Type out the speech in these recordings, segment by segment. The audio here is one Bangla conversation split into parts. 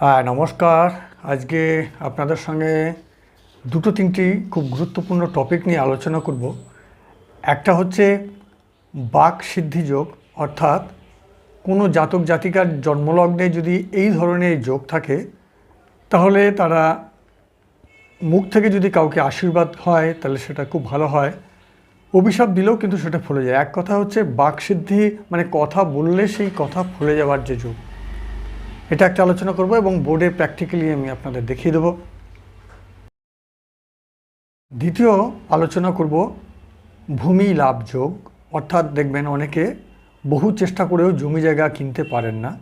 হ্যাঁ নমস্কার। আজকে আপনাদের সঙ্গে দুটো তিনটি খুব গুরুত্বপূর্ণ টপিক নিয়ে আলোচনা করব। একটা হচ্ছে বাক সিদ্ধি যোগ, অর্থাৎ কোনো জাতক জাতিকার জন্মলগ্নে যদি এই ধরনের যোগ থাকে, তাহলে তারা মুখ থেকে যদি কাউকে আশীর্বাদ হয়, তাহলে সেটা খুব ভালো হয়। অভিশাপ দিলেও কিন্তু সেটা ফলে যায়। এক কথা হচ্ছে বাক সিদ্ধি মানে কথা বললে সেই কথা ফলে যাওয়ার যে যোগ। এটা একটা আলোচনা করব এবং বোর্ডে প্র্যাকটিক্যালি আমি আপনাদের দেখিয়ে দেব। দ্বিতীয় আলোচনা করব ভূমি লাভ যোগ। অর্থাৎ দেখবেন অনেকে বহু চেষ্টা করেও জমি জায়গা কিনতে পারেন না।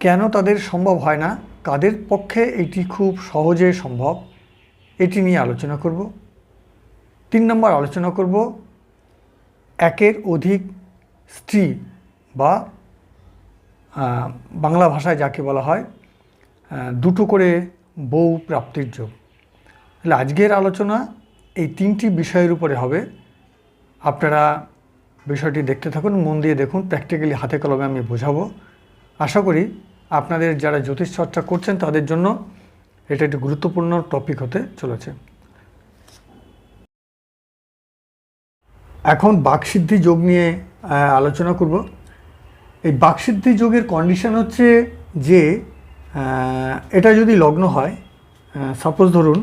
কেন তাদের সম্ভব হয় না? কাদের পক্ষে এটি খুব সহজে সম্ভব? এটি নিয়ে আলোচনা করব। তিন নম্বর আলোচনা করব, একের অধিক স্ত্রী বা বাংলা ভাষায় যাকে বলা হয় দুটো করে বউ প্রাপ্তির যোগ। তাহলে আজকের আলোচনা এই তিনটি বিষয়ের উপরে হবে। আপনারা বিষয়টি দেখতে থাকুন, মন দিয়ে দেখুন, প্র্যাকটিক্যালি হাতে কলমে আমি বোঝাবো। আশা করি আপনাদের যারা জ্যোতিষ চর্চা করছেন, তাদের জন্য এটা একটি গুরুত্বপূর্ণ টপিক হতে চলেছে। এখন বাকসিদ্ধি যোগ নিয়ে আলোচনা করব। এই বাকসিদ্ধি যোগের কন্ডিশন হচ্ছে যে এটা যদি লগ্ন হয় সাপোজ ধরুন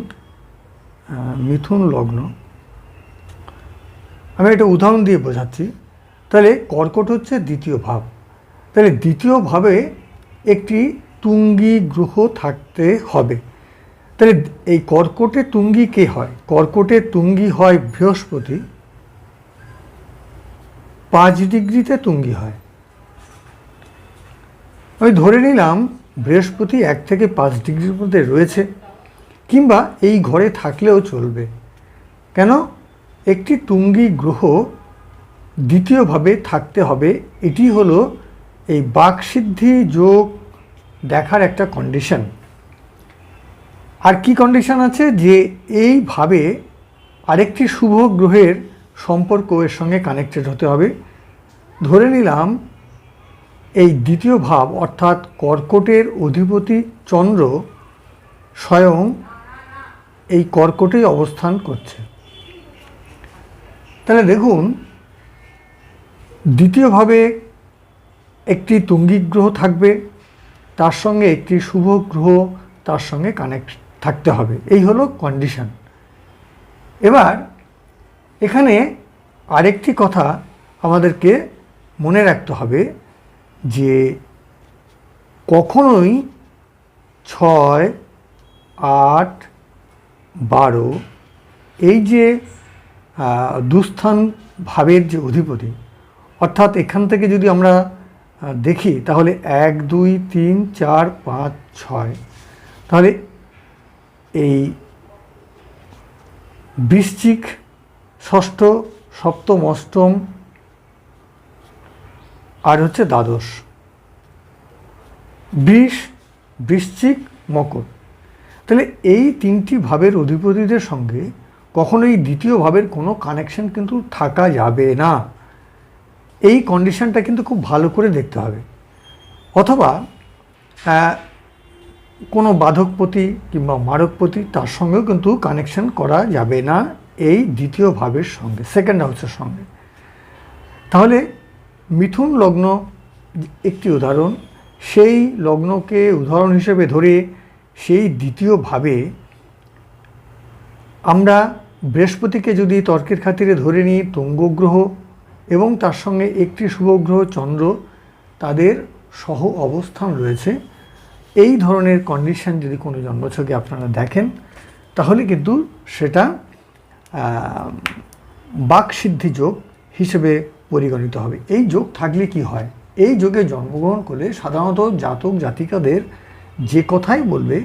মিথুন লগ্ন। আমি এটা উদাহরণ দিয়ে বোঝাচ্ছি। তাহলে কর্কট হচ্ছে দ্বিতীয় ভাব। তাহলে দ্বিতীয় ভাবে একটি তুঙ্গি গ্রহ থাকতে হবে। তাহলে এই কর্কটে তুঙ্গি কে হয়? কর্কটে তুঙ্গি হয় বৃহস্পতি। পাঁচ ডিগ্রিতে তুঙ্গি হয়। আমি ধরে নিলাম বৃহস্পতি এক থেকে পাঁচ ডিগ্রির মধ্যে রয়েছে, কিংবা এই ঘরে থাকলেও চলবে। কেন? একটি তুঙ্গি গ্রহ দ্বিতীয়ভাবে থাকতে হবে। এটি হলো এই বাকসিদ্ধি যোগ দেখার একটা কন্ডিশন আর কি কন্ডিশন আছে? যে এইভাবে আরেকটি শুভ গ্রহের সম্পর্ক এর সঙ্গে কানেক্টেড হতে হবে। ধরে নিলাম এই দ্বিতীয় ভাব অর্থাৎ কর্কটের অধিপতি চন্দ্র স্বয়ং এই কর্কটেই অবস্থান করছে। তাহলে দেখুন দ্বিতীয়ভাবে একটি তুঙ্গিক গ্রহ থাকবে, তার সঙ্গে একটি শুভ গ্রহ তার সঙ্গে কানেক্ট থাকতে হবে। এই হলো কন্ডিশন এবার এখানে আরেকটি কথা আমাদেরকে মনে রাখতে হবে। যে কখনোই ছয়, আট, বারো এই যে দুস্থান ভাবের যে অধিপতি, অর্থাৎ এখান থেকে যদি আমরা দেখি তাহলে এক, দুই, তিন, চার, পাঁচ, ছয়। তাহলে এই বৃশ্চিক, ষষ্ঠ, সপ্তম, অষ্টম আর হচ্ছে দ্বাদশ। বৃষ, বৃশ্চিক, মকর। তাহলে এই তিনটি ভাবের অধিপতিদের সঙ্গে কখনোই দ্বিতীয় ভাবের কোনো কানেকশন কিন্তু থাকা যাবে না। এই কন্ডিশনটা কিন্তু খুব ভালো করে দেখতে হবে। অথবা কোনো বাধকপতি কিংবা মারকপতি তার সঙ্গেও কিন্তু কানেকশন করা যাবে না এই দ্বিতীয় ভাবের সঙ্গে সেকেন্ড হাউসের সঙ্গে। তাহলে মিথুন লগ্ন একটি উদাহরণ। সেই লগ্নকে উদাহরণ হিসেবে ধরে সেই দ্বিতীয় ভাবে আমরা বৃহস্পতিকে যদি তর্কের খাতিরে ধরে নিই তুঙ্গ গ্রহ এবং তার সঙ্গে একটি শুভগ্রহ চন্দ্র, তাদের সহ অবস্থান রয়েছে। এই ধরনের কন্ডিশন যদি কোনো জন্মছকে আপনারা দেখেন, তাহলে কিন্তু সেটা বাকসিদ্ধি যোগ হিসেবে পরিগণিত হবে। এই যোগ থাকলে কি হয়? এই যোগে জন্মগ্রহণ করলে সাধারণত জাতক জাতিকাদের যে কথাই বলবে,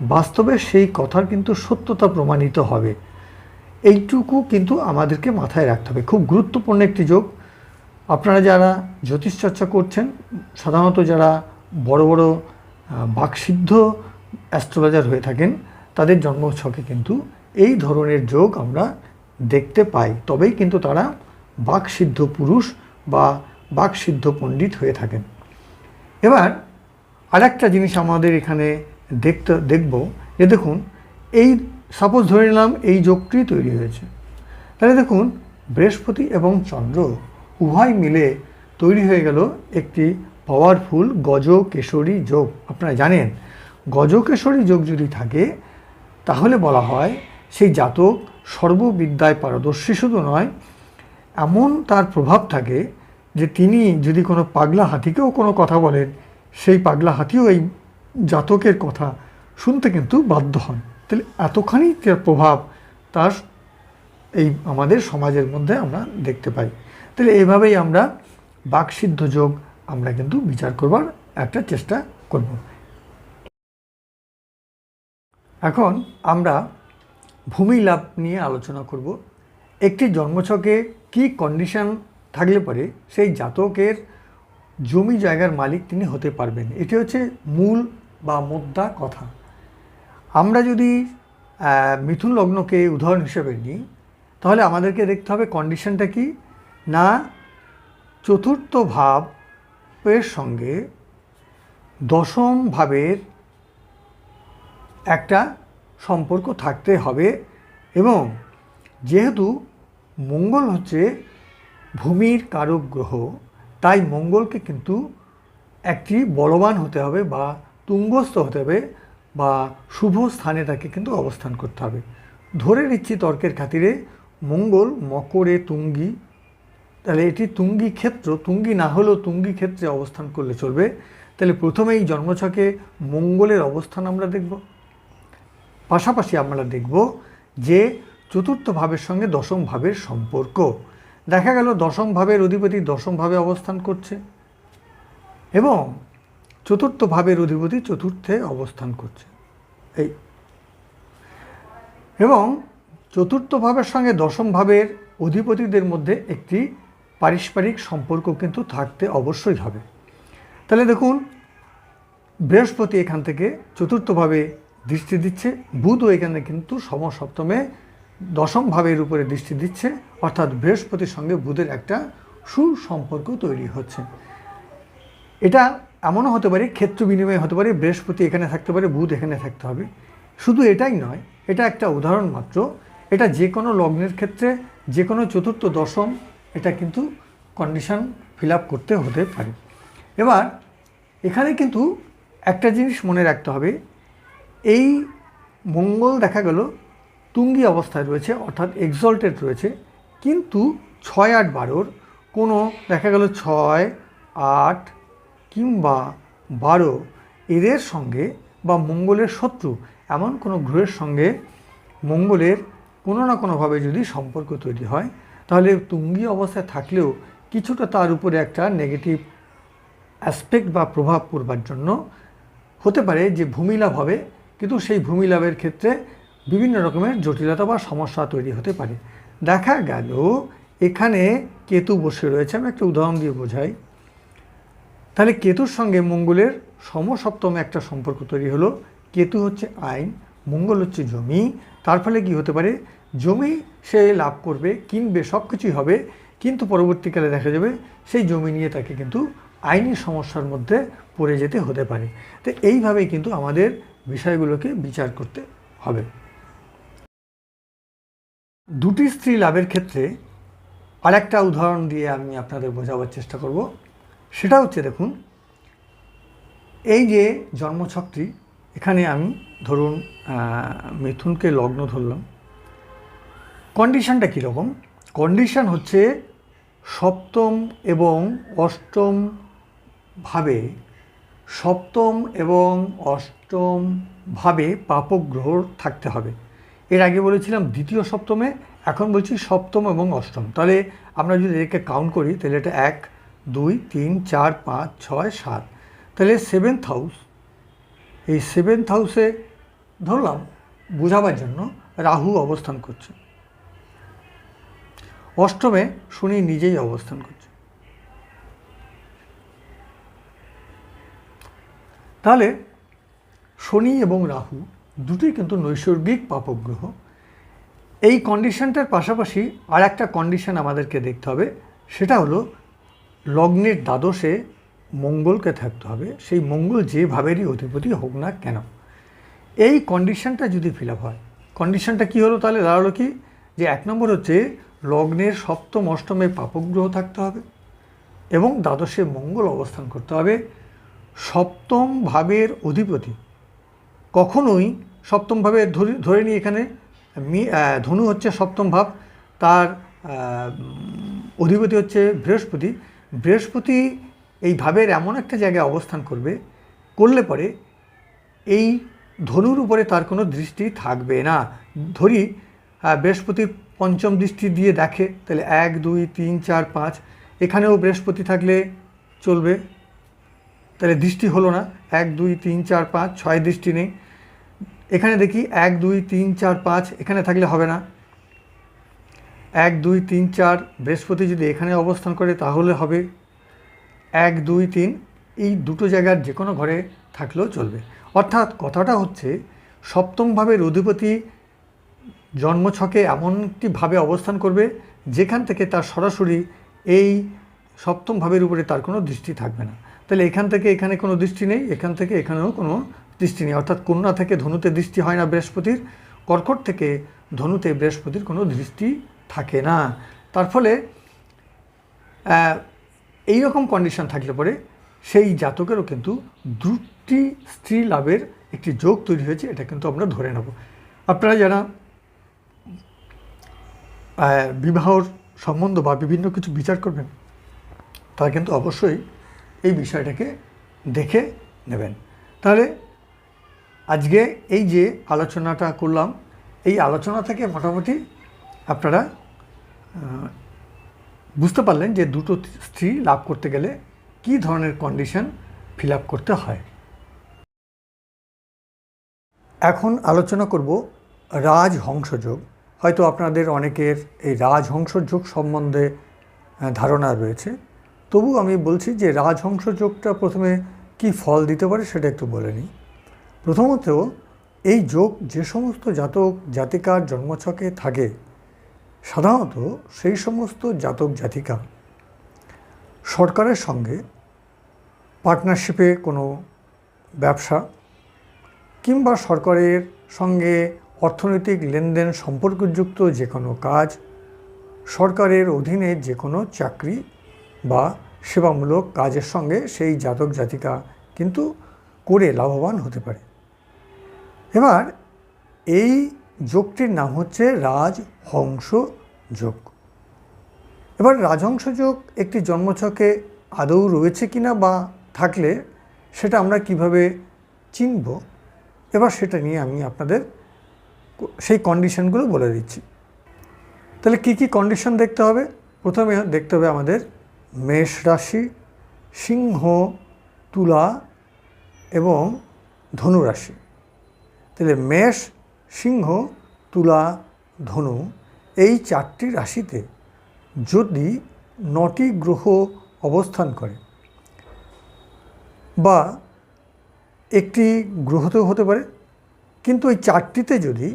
বাস্তবে সেই কথার কিন্তু সত্যতা প্রমাণিত হবে। এইটুকু কিন্তু আমাদেরকে মাথায় রাখতে হবে। খুব গুরুত্বপূর্ণ একটি যোগ। আপনারা যারা জ্যোতিষ চর্চা করছেন, সাধারণত যারা বড় বড় বাকসিদ্ধ অ্যাস্ট্রোলজার হয়ে থাকেন, তাদের জন্মছকে কিন্তু এই ধরনের যোগ আমরা দেখতে পাই। তবেই কিন্তু তারা বাকসিদ্ধ পুরুষ বা বাকসিদ্ধ পণ্ডিত হয়ে থাকেন। এবার আর একটা জিনিস আমাদের এখানে দেখতে, দেখব যে দেখুন, এই সাপোজ ধরে নিলাম এই যোগটি তৈরি হয়েছে। তাহলে দেখুন, বৃহস্পতি এবং চন্দ্র উভয় মিলে তৈরি হয়ে গেল একটি পাওয়ারফুল গজ কেশরী যোগ। আপনারা জানেন গজ কেশরী যোগ যদি থাকে, তাহলে বলা হয় সেই জাতক সর্ববিদ্যায় পারদর্শী শুধু নয় এমন তার প্রভাব থাকে যে তিনি যদি কোনো পাগলা হাতিকেও কোনো কথা বলেন, সেই পাগলা হাতিও এই জাতকের কথা শুনতে কিন্তু বাধ্য হন। তাহলে এতখানি তার প্রভাব তার এই আমাদের সমাজের মধ্যে আমরা দেখতে পাই। তাহলে এইভাবেই আমরা বাকসিদ্ধ যোগ আমরা কিন্তু বিচার করবার একটা চেষ্টা করব। এখন আমরা ভূমি লাভ নিয়ে আলোচনা করব। একটি জন্মছকে কি কন্ডিশন থাকলে পরে সেই জাতকের জমি জায়গার মালিক তিনি হতে পারবেন? এটি হচ্ছে মূল বা মোদ্দা কথা। আমরা যদি মিথুন লগ্নকে উদাহরণ হিসেবে নিই, তাহলে আমাদেরকে দেখতে হবে কন্ডিশনটা কি? না, চতুর্থ ভাবের সঙ্গে দশম ভাবের একটা সম্পর্ক থাকতে হবে এবং যেহেতু মঙ্গল হচ্ছে ভূমির কারক গ্রহ তাই মঙ্গলকে কিন্তু একটি বলবান হতে হবে বা তুঙ্গস্থ হতে হবে বা শুভ স্থানে তাকে কিন্তু অবস্থান করতে হবে। ধরে নিচ্ছি তর্কের খাতিরে মঙ্গল মকরে তুঙ্গি। তাহলে এটি তুঙ্গি ক্ষেত্র, তুঙ্গি না হলেও তুঙ্গি ক্ষেত্রে অবস্থান করলে চলবে। তাহলে প্রথমেই জন্মছকে মঙ্গলের অবস্থান আমরা দেখব। পাশাপাশি আমরা দেখব যে চতুর্থ ভাবের সঙ্গে দশম ভাবের সম্পর্ক। দেখা গেল দশম ভাবের অধিপতি দশম ভাবে অবস্থান করছে এবং চতুর্থ ভাবের অধিপতি চতুর্থে অবস্থান করছে। এই এবং চতুর্থ ভাবের সঙ্গে দশম ভাবের অধিপতিদের মধ্যে একটি পারস্পরিক সম্পর্ক কিন্তু থাকতে অবশ্যই হবে। তাহলে দেখুন, বৃহস্পতি এখান থেকে চতুর্থভাবে দৃষ্টি দিচ্ছে, বুধও এখানে কিন্তু সমসপ্তমে দশম ভাবের উপরে দৃষ্টি দিচ্ছে, অর্থাৎ বৃহস্পতির সঙ্গে বুধের একটা সুসম্পর্ক তৈরি হচ্ছে। এটা এমনও হতে পারে, ক্ষেত্র বিনিময় হতে পারে, বৃহস্পতি এখানে থাকতে পারে, বুধ এখানে থাকতে হবে। শুধু এটাই নয়, এটা একটা উদাহরণ মাত্র। এটা যে কোনো লগ্নের ক্ষেত্রে, যে কোনো চতুর্থ দশম, এটা কিন্তু কন্ডিশন ফিল করতে হতে পারে। এবার, এখানে কিন্তু একটা জিনিস মনে রাখতে হবে। এই মঙ্গল দেখা গেল তুঙ্গি অবস্থায় রয়েছে, অর্থাৎ এক্সল্টেড রয়েছে, কিন্তু ছয় আট বারোর কোনো দেখা গেল ছয় আট কিংবা বারো এদের সঙ্গে বা মঙ্গলের শত্রু, এমন কোনো গ্রহের সঙ্গে মঙ্গলের কোনো না কোনোভাবে যদি সম্পর্ক তৈরি হয়, তাহলে তুঙ্গি অবস্থায় থাকলেও কিছুটা তার উপরে একটা নেগেটিভ অ্যাসপেক্ট বা প্রভাব পড়বার জন্য হতে পারে যে ভূমিলাভ হবে, কিন্তু সেই ভূমিলাভের ক্ষেত্রে বিভিন্ন রকমের জটিলতা বা সমস্যা তৈরি হতে পারে। দেখা গেল, এখানে কেতু বসে রয়েছে, আমি একটা উদাহরণ দিয়ে বোঝাই। তাহলে কেতুর সঙ্গে মঙ্গলের সমসপ্তমে একটা সম্পর্ক তৈরি হলো। কেতু হচ্ছে আইন, মঙ্গল হচ্ছে জমি। তার ফলে কি হতে পারে? জমি সে লাভ করবে, কিনবে সব কিছুই হবে। কিন্তু পরবর্তীকালে দেখা যাবে, সেই জমি নিয়ে তাকে কিন্তু আইনি সমস্যার মধ্যে পড়ে যেতে হতে পারে। তো এইভাবেই কিন্তু আমাদের বিষয়গুলোকে বিচার করতে হবে। দুটি স্ত্রী লাভের ক্ষেত্রে আরেকটা উদাহরণ দিয়ে আমি আপনাদের বোঝাবার চেষ্টা করব। সেটা হচ্ছে দেখুন, এই যে জন্মছকটি, এখানে আমি ধরুন মিথুনকে লগ্ন ধরলাম। কন্ডিশনটা কীরকম? কন্ডিশন হচ্ছে সপ্তম এবং অষ্টম ভাবে, সপ্তম এবং অষ্টম ভাবে পাপক গ্রহ থাকতে হবে। এর আগে বলেছিলাম দ্বিতীয় সপ্তমে, এখন বলছি সপ্তম এবং অষ্টম। তাহলে আমরা যদি একে কাউন্ট করি, তাহলে এটা এক, দুই, তিন, চার, পাঁচ, ছয়, সাত। তাহলে সেভেন্থ হাউস এই সেভেন্থ হাউসে ধরলাম, বোঝাবার জন্য রাহু অবস্থান করছে। অষ্টমে শনি নিজেই অবস্থান করছে। তাহলে শনি এবং রাহু দুটোই কিন্তু নৈসর্গিক পাপগ্রহ। এই কন্ডিশনটার পাশাপাশি আর একটা কন্ডিশন আমাদেরকে দেখতে হবে, সেটা হলো লগ্নের দ্বাদশে মঙ্গলকে থাকতে হবে। সেই মঙ্গল যেভাবেরই অধিপতি হোক না কেন। এই কন্ডিশনটা যদি ফিল হয় কন্ডিশনটা কী হলো তাহলে? দাঁড়াল কি? যে এক নম্বর হচ্ছে লগ্নের সপ্তম, অষ্টমে পাপগ্রহ থাকতে হবে এবং দ্বাদশে মঙ্গল অবস্থান করতে হবে। সপ্তম ভাবের অধিপতি কখনোই সপ্তম ভাবে ধরে ধরে নিই এখানে ধনু হচ্ছে সপ্তম ভাব তার অধিপতি হচ্ছে বৃহস্পতি। বৃহস্পতি এই ভাবের এমন একটা জায়গায় অবস্থান করবে করলে পরে এই ধনুর উপরে তার কোনো দৃষ্টি থাকবে না। ধরি আহ, বৃহস্পতির পঞ্চম দৃষ্টি দিয়ে দেখে তাহলে এক দুই তিন চার পাঁচ এখানেও বৃহস্পতি থাকলে চলবে। তাহলে দৃষ্টি হলো না এক দুই তিন চার পাঁচ ছয় দৃষ্টি নেই। এখানে দেখি এক, দুই, তিন, চার, পাঁচ, এখানে থাকলে হবে না। এক, দুই, তিন, চার, বৃহস্পতি যদি এখানে অবস্থান করে তাহলে হবে। এক, দুই, তিন, এই দুটো জায়গার যে কোনো ঘরে থাকলেও চলবে। অর্থাৎ কথাটা হচ্ছে সপ্তম ভাবের অধিপতি জন্মছকে এমন একটি ভাবে অবস্থান করবে, যেখান থেকে তার সরাসরি এই সপ্তম ভাবের উপরে তার কোনো দৃষ্টি থাকবে না। তাহলে এখান থেকে এখানে কোনো দৃষ্টি নেই, এখান থেকে এখানেও কোনো দৃষ্টি নেই। অর্থাৎ কন্যা থেকে ধনুতে দৃষ্টি হয় না বৃহস্পতির, কর্কট থেকে ধনুতে বৃহস্পতির কোনো দৃষ্টি থাকে না। তার ফলে এই রকম কন্ডিশন থাকলে পরে সেই জাতকেরও কিন্তু দুটি স্ত্রী লাভের একটি যোগ তৈরি হয়েছে, এটা কিন্তু আমরা ধরে নেব। আপনারা যারা বিবাহর সম্বন্ধ বা বিভিন্ন কিছু বিচার করবেন, তারা কিন্তু অবশ্যই এই বিষয়টাকে দেখে নেবেন। তাহলে আজকে এই যে আলোচনাটা করলাম, এই আলোচনা থেকে মোটামুটি আপনারা বুঝতে পারলেন যে দুটো স্ত্রী লাভ করতে গেলে কী ধরনের কন্ডিশন ফিল করতে হয়। এখন আলোচনা করব রাজহংসযোগ। হয়তো আপনাদের অনেকের এই রাজহংসযোগ সম্বন্ধে ধারণা রয়েছে। তবু আমি বলছি যে রাজহংসযোগটা প্রথমে কি ফল দিতে পারে সেটা একটু বলে নিই। প্রথমত এই যোগ যে সমস্ত জাতক জাতিকার জন্মছকে থাকে, সাধারণত সেই সমস্ত জাতক জাতিকা সরকারের সঙ্গে পার্টনারশিপে কোনো ব্যবসা কিংবা সরকারের সঙ্গে অর্থনৈতিক লেনদেন সম্পর্কযুক্ত যে কোনো কাজ, সরকারের অধীনে যে কোনো চাকরি বা সেবামূলক কাজের সঙ্গে সেই জাতক জাতিকা কিন্তু করে লাভবান হতে পারে। এবার এই যোগটির নাম হচ্ছে রাজহংস যোগ। এবার রাজহংস যোগ একটি জন্মছকে আদৌ রয়েছে কিনা বা থাকলে সেটা আমরা কীভাবে চিনব? এবার সেটা নিয়ে আমি আপনাদের সেই কন্ডিশনগুলো বলে দিচ্ছি। তাহলে কি কি কন্ডিশন দেখতে হবে? প্রথমে দেখতে হবে আমাদের মেষ রাশি, সিংহ, তুলা এবং ধনু রাশি তাহলে মেষ, সিংহ, তুলা, ধনু এই চারটি রাশিতে যদি নটি গ্রহ অবস্থান করে বা একটি গ্রহতেও হতে পারে, কিন্তু এই চারটিতে যদি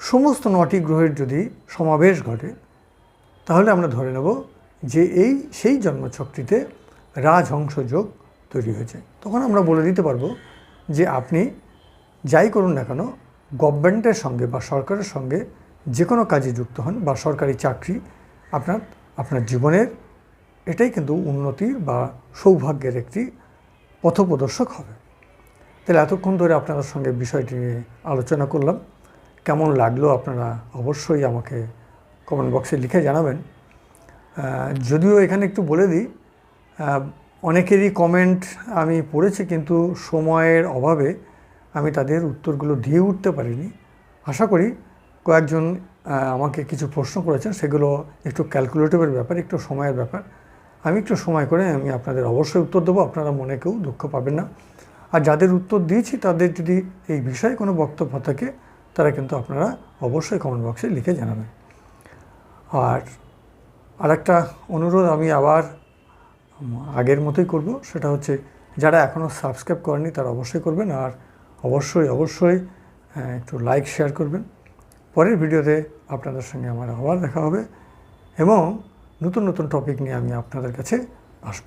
সমস্ত নটি গ্রহের যদি সমাবেশ ঘটে, তাহলে আমরা ধরে নেব যে এই সেই জন্মছকটিতে রাজহংস যোগ তৈরি হয়েছে। তখন আমরা বলে দিতে পারব যে আপনি যাই করুন না কেন গভর্নমেন্টের সঙ্গে বা সরকারের সঙ্গে যে কোনো কাজে যুক্ত হন বা সরকারি চাকরি আপনার আপনার জীবনের, এটাই কিন্তু উন্নতির বা সৌভাগ্যের একটি পথপ্রদর্শক হবে। তাহলে এতক্ষণ ধরে আপনাদের সঙ্গে বিষয়টি নিয়ে আলোচনা করলাম। কেমন লাগল আপনারা অবশ্যই আমাকে কমেন্ট বক্সে লিখে জানাবেন। যদিও এখানে একটু বলে দিই অনেকেরই কমেন্ট আমি পড়েছি, কিন্তু সময়ের অভাবে আমি তাদের উত্তরগুলো দিয়ে উঠতে পারিনি। আশা করি কয়েকজন আমাকে কিছু প্রশ্ন করেছেন, সেগুলো একটু ক্যালকুলেটিভের ব্যাপার, একটু সময়ের ব্যাপার। আমি একটু সময় করে আমি আপনাদের অবশ্যই উত্তর দেবো, আপনারা মনে কেউ দুঃখ পাবেন না। আর যাদের উত্তর দিয়েছি, তাদের যদি এই বিষয়ে কোনো বক্তব্য থাকে, তারা কিন্তু আপনারা অবশ্যই কমেন্ট বক্সে লিখে জানাবেন। আর আরেকটা অনুরোধ আমি আবার আগের মতোই করব, সেটা হচ্ছে, যারা এখনও সাবস্ক্রাইব করেনি তারা অবশ্যই করবেন। আর অবশ্যই অবশ্যই একটু লাইক শেয়ার করবেন। পরের ভিডিওতে আপনাদের সঙ্গে আমার আবার দেখা হবে এবং নতুন নতুন টপিক নিয়ে আমি আপনাদের কাছে আসব।